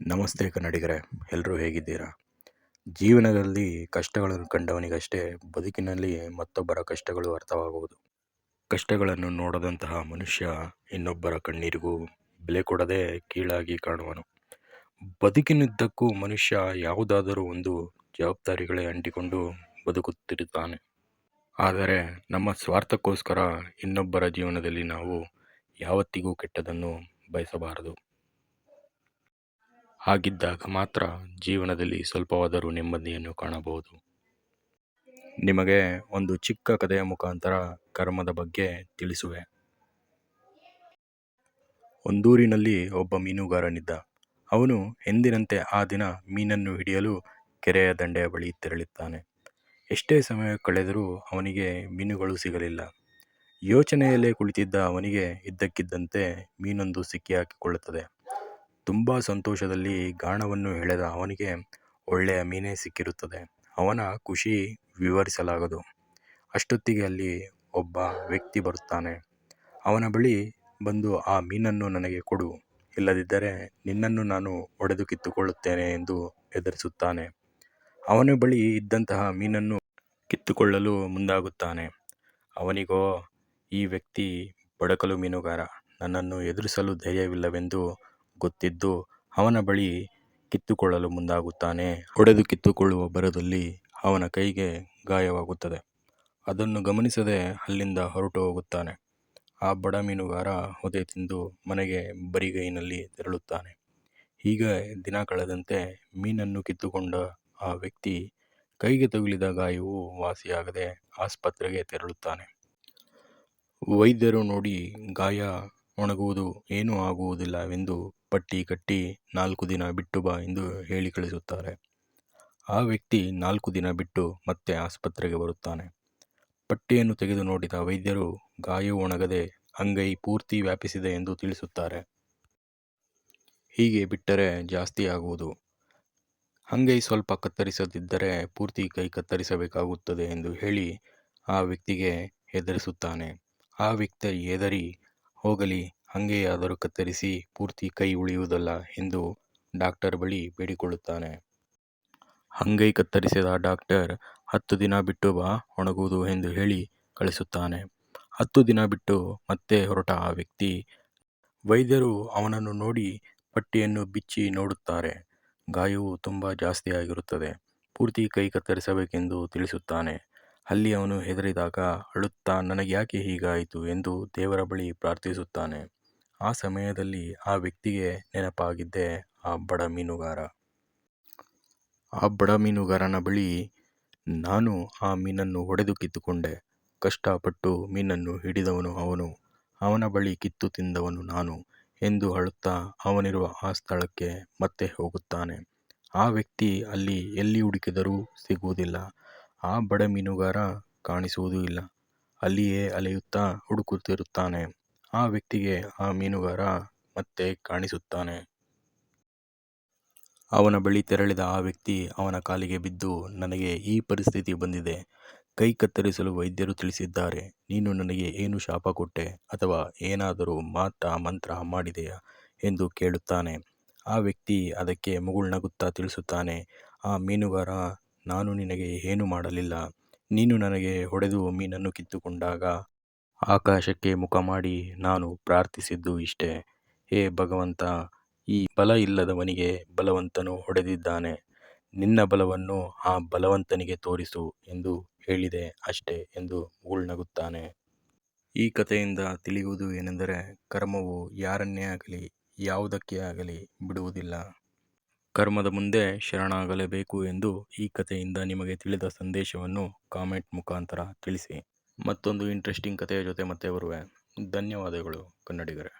ನಮಸ್ತೆ ಕನ್ನಡಿಗರೇ ಎಲ್ಲರೂ ಹೇಗಿದ್ದೀರಾ? ಜೀವನದಲ್ಲಿ ಕಷ್ಟಗಳನ್ನು ಕಂಡವನಿಗಷ್ಟೇ, ಬದುಕಿನಲ್ಲಿ ಮತ್ತೊಬ್ಬರ ಕಷ್ಟಗಳು ಅರ್ಥವಾಗುವುದು. ಕಷ್ಟಗಳನ್ನು ನೋಡದಂತಹ ಮನುಷ್ಯ ಇನ್ನೊಬ್ಬರ ಕಣ್ಣೀರಿಗೂ ಬೆಲೆ ಕೊಡದೆ ಕೀಳಾಗಿ ಕಾಣುವನು. ಬದುಕಿನಿದ್ದಕ್ಕೂ ಮನುಷ್ಯ ಯಾವುದಾದರೂ ಒಂದು ಜವಾಬ್ದಾರಿಗಳೇ ಅಂಟಿಕೊಂಡು ಬದುಕುತ್ತಿರುತ್ತಾನೆ. ಆದರೆ ನಮ್ಮ ಸ್ವಾರ್ಥಕ್ಕೋಸ್ಕರ ಇನ್ನೊಬ್ಬರ ಜೀವನದಲ್ಲಿ ನಾವು ಯಾವತ್ತಿಗೂ ಕೆಟ್ಟದನ್ನು ಬಯಸಬಾರದು. ಹಾಗಿದ್ದಾಗ ಮಾತ್ರ ಜೀವನದಲ್ಲಿ ಸ್ವಲ್ಪವಾದರೂ ನೆಮ್ಮದಿಯನ್ನು ಕಾಣಬಹುದು. ನಿಮಗೆ ಒಂದು ಚಿಕ್ಕ ಕಥೆಯ ಮುಖಾಂತರ ಕರ್ಮದ ಬಗ್ಗೆ ತಿಳಿಸುವೆ. ಒಂದೂರಿನಲ್ಲಿ ಒಬ್ಬ ಮೀನುಗಾರನಿದ್ದ. ಅವನು ಎಂದಿನಂತೆ ಆ ದಿನ ಮೀನನ್ನು ಹಿಡಿಯಲು ಕೆರೆಯ ದಂಡೆಯ ಬಳಿ ತೆರಳುತ್ತಾನೆ ಎಷ್ಟೇ ಸಮಯ ಕಳೆದರೂ ಅವನಿಗೆ ಮೀನುಗಳು ಸಿಗಲಿಲ್ಲ. ಯೋಚನೆಯಲ್ಲೇ ಕುಳಿತಿದ್ದ ಅವನಿಗೆ ಇದ್ದಕ್ಕಿದ್ದಂತೆ ಮೀನೊಂದು ಸಿಕ್ಕಿ ಹಾಕಿಕೊಳ್ಳುತ್ತದೆ ತುಂಬ ಸಂತೋಷದಲ್ಲಿ ಗಾಣವನ್ನು ಎಳೆದ ಅವನಿಗೆ ಒಳ್ಳೆಯ ಮೀನೇ ಸಿಕ್ಕಿರುತ್ತದೆ. ಅವನ ಖುಷಿ ವಿವರಿಸಲಾಗದು. ಅಷ್ಟೊತ್ತಿಗೆ ಅಲ್ಲಿ ಒಬ್ಬ ವ್ಯಕ್ತಿ ಬರುತ್ತಾನೆ. ಅವನ ಬಳಿ ಬಂದು, ಆ ಮೀನನ್ನು ನನಗೆ ಕೊಡು. ಇಲ್ಲದಿದ್ದರೆ ನಿನ್ನನ್ನು ನಾನು ಒಡೆದು ಕಿತ್ತುಕೊಳ್ಳುತ್ತೇನೆ ಎಂದು ಹೆದರಿಸುತ್ತಾನೆ. ಅವನ ಬಳಿ ಇದ್ದಂತಹ ಮೀನನ್ನು ಕಿತ್ತುಕೊಳ್ಳಲು ಮುಂದಾಗುತ್ತಾನೆ. ಅವನಿಗೋ, ಈ ವ್ಯಕ್ತಿ ಬಡಕಲು ಮೀನುಗಾರ. ನನ್ನನ್ನು ಎದುರಿಸಲು ಧೈರ್ಯವಿಲ್ಲವೆಂದು ಗೊತ್ತಿದ್ದು ಅವನ ಬಳಿ ಕಿತ್ತುಕೊಳ್ಳಲು ಮುಂದಾಗುತ್ತಾನೆ. ಒಡೆದು ಕಿತ್ತುಕೊಳ್ಳುವ ಭರದಲ್ಲಿ ಅವನ ಕೈಗೆ ಗಾಯವಾಗುತ್ತದೆ. ಅದನ್ನು ಗಮನಿಸದೆ ಅಲ್ಲಿಂದ ಹೊರಟು ಹೋಗುತ್ತಾನೆ. ಆ ಬಡ ಮೀನುಗಾರ ಹೊದೆ ತಿಂದು ಮನೆಗೆ ಬರಿಗೈನಲ್ಲಿ ತೆರಳುತ್ತಾನೆ. ಹೀಗೆ ದಿನ ಕಳೆದಂತೆ ಮೀನನ್ನು ಕಿತ್ತುಕೊಂಡ ಆ ವ್ಯಕ್ತಿ ಕೈಗೆ ತಗುಲಿದ ಗಾಯವು ವಾಸಿಯಾಗದೆ ಆಸ್ಪತ್ರೆಗೆ ತೆರಳುತ್ತಾನೆ. ವೈದ್ಯರು ನೋಡಿ ಗಾಯ ಒಣಗುವುದು ಏನೂ ಆಗುವುದಿಲ್ಲವೆಂದು ಪಟ್ಟಿ ಕಟ್ಟಿ ನಾಲ್ಕು ದಿನ ಬಿಟ್ಟು ಬಾ ಎಂದು ಹೇಳಿ ಕಳಿಸುತ್ತಾರೆ. ಆ ವ್ಯಕ್ತಿ ನಾಲ್ಕು ದಿನ ಬಿಟ್ಟು ಮತ್ತೆ ಆಸ್ಪತ್ರೆಗೆ ಬರುತ್ತಾನೆ. ಪಟ್ಟಿಯನ್ನು ತೆಗೆದು ನೋಡಿದ ವೈದ್ಯರು, ಗಾಯವು ಒಣಗದೆ ಅಂಗೈ ಪೂರ್ತಿ ವ್ಯಾಪಿಸಿದೆ ಎಂದು ತಿಳಿಸುತ್ತಾರೆ. ಹೀಗೆ ಬಿಟ್ಟರೆ ಜಾಸ್ತಿ ಆಗುವುದು. ಅಂಗೈ ಸ್ವಲ್ಪ ಕತ್ತರಿಸದಿದ್ದರೆ ಪೂರ್ತಿ ಕೈ ಕತ್ತರಿಸಬೇಕಾಗುತ್ತದೆ ಎಂದು ಹೇಳಿ ಆ ವ್ಯಕ್ತಿಗೆ ಹೆದರಿಸುತ್ತಾನೆ. ಆ ವ್ಯಕ್ತಿ ಹೆದರಿ ಹೋಗಲಿ ಹಂಗೆಯಾದರೂ ಕತ್ತರಿಸಿ ಪೂರ್ತಿ ಕೈ ಉಳಿಯುವುದಲ್ಲ ಎಂದು ಡಾಕ್ಟರ್ ಬಳಿ ಬೇಡಿಕೊಳ್ಳುತ್ತಾನೆ. ಹಂಗೈ ಕತ್ತರಿಸಿದ ಡಾಕ್ಟರ್ ಹತ್ತು ದಿನ ಬಿಟ್ಟು ಬಾ, ಒಣಗುವುದು ಎಂದು ಹೇಳಿ ಕಳಿಸುತ್ತಾನೆ. ಹತ್ತು ದಿನ ಬಿಟ್ಟು ಮತ್ತೆ ಹೊರಟ ಆ ವ್ಯಕ್ತಿ ವೈದ್ಯರು ಅವನನ್ನು ನೋಡಿ ಪಟ್ಟಿಯನ್ನು ಬಿಚ್ಚಿ ನೋಡುತ್ತಾರೆ. ಗಾಯವು ತುಂಬ ಜಾಸ್ತಿಯಾಗಿರುತ್ತದೆ. ಪೂರ್ತಿ ಕೈ ಕತ್ತರಿಸಬೇಕೆಂದು ತಿಳಿಸುತ್ತಾನೆ. ಅಲ್ಲಿ ಅವನು ಹೆದರಿದಾಗ, ಅಳುತ್ತಾ, ನನಗೆ ಯಾಕೆ ಹೀಗಾಯಿತು? ಎಂದು ದೇವರ ಬಳಿ ಪ್ರಾರ್ಥಿಸುತ್ತಾನೆ. ಆ ಸಮಯದಲ್ಲಿ ಆ ವ್ಯಕ್ತಿಗೆ ನೆನಪಾಗಿದ್ದೇ ಆ ಬಡ ಮೀನುಗಾರ. ಆ ಬಡ ಮೀನುಗಾರನ ಬಳಿ ನಾನು ಆ ಮೀನನ್ನು ಹೊಡೆದು ಕಿತ್ತುಕೊಂಡೆ. ಕಷ್ಟಪಟ್ಟು ಮೀನನ್ನು ಹಿಡಿದವನು ಅವನು. ಅವನ ಬಳಿ ಕಿತ್ತು ತಿಂದವನು ನಾನು ಎಂದು ಅಳುತ್ತಾ ಅವನಿರುವ ಆ ಸ್ಥಳಕ್ಕೆ ಮತ್ತೆ ಹೋಗುತ್ತಾನೆ. ಆ ವ್ಯಕ್ತಿ ಅಲ್ಲಿ ಎಲ್ಲಿ ಹುಡುಕಿದರೂ ಸಿಗುವುದಿಲ್ಲ. ಆ ಬಡ ಮೀನುಗಾರ ಕಾಣಿಸುವುದೂ ಇಲ್ಲ. ಅಲ್ಲಿಯೇ ಅಲೆಯುತ್ತಾ ಹುಡುಕುತ್ತಿರುತ್ತಾನೆ. ಆ ವ್ಯಕ್ತಿಗೆ ಆ ಮೀನುಗಾರ ಮತ್ತೆ ಕಾಣಿಸುತ್ತಾನೆ. ಅವನ ಬಳಿ ತೆರಳಿದ ಆ ವ್ಯಕ್ತಿ ಅವನ ಕಾಲಿಗೆ ಬಿದ್ದು, ನನಗೆ ಈ ಪರಿಸ್ಥಿತಿ ಬಂದಿದೆ. ಕೈ ಕತ್ತರಿಸಲು ವೈದ್ಯರು ತಿಳಿಸಿದ್ದಾರೆ. ನೀನು ನನಗೆ ಏನು ಶಾಪ ಕೊಟ್ಟೆ? ಅಥವಾ ಏನಾದರೂ ಮಾಟ ಮಂತ್ರ ಮಾಡಿದೆಯಾ? ಎಂದು ಕೇಳುತ್ತಾನೆ. ಆ ವ್ಯಕ್ತಿ ಅದಕ್ಕೆ ಮುಗುಳ್ನಗುತ್ತಾ ತಿಳಿಸುತ್ತಾನೆ, ಆ ಮೀನುಗಾರ ನಾನು ನಿನಗೆ ಏನು ಮಾಡಲಿಲ್ಲ? ನೀನು ನನಗೆ ಹೊಡೆದು ಮೀನನ್ನು ಕಿತ್ತುಕೊಂಡಾಗ ಆಕಾಶಕ್ಕೆ ಮುಖ ಮಾಡಿ ನಾನು ಪ್ರಾರ್ಥಿಸಿದ್ದು ಇಷ್ಟೇ. ಹೇ ಭಗವಂತ, ಈ ಬಲ ಇಲ್ಲದವನಿಗೆ ಬಲವಂತನು ಹೊಡೆದಿದ್ದಾನೆ. ನಿನ್ನ ಬಲವನ್ನು ಆ ಬಲವಂತನಿಗೆ ತೋರಿಸು ಎಂದು ಹೇಳಿದೆ ಅಷ್ಟೇ ಎಂದು ಮುಗುಳ್ನಗುತ್ತಾನೆ ಈ ಕಥೆಯಿಂದ ತಿಳಿಯುವುದು ಏನೆಂದರೆ, ಕರ್ಮವು ಯಾರನ್ನೇ ಆಗಲಿ, ಯಾವುದಕ್ಕೆ ಆಗಲಿ ಬಿಡುವುದಿಲ್ಲ. ಕರ್ಮದ ಮುಂದೆ ಶರಣಾಗಲೇಬೇಕು ಎಂದು ಈ ಕಥೆಯಿಂದ ನಿಮಗೆ ತಿಳಿದ ಸಂದೇಶವನ್ನು ಕಾಮೆಂಟ್ ಮುಖಾಂತರ ತಿಳಿಸಿ. ಮತ್ತೊಂದು ಇಂಟ್ರೆಸ್ಟಿಂಗ್ ಕಥೆಯ ಜೊತೆ ಮತ್ತೆ ಬರುವೆ. ಧನ್ಯವಾದಗಳು, ಕನ್ನಡಿಗರೇ.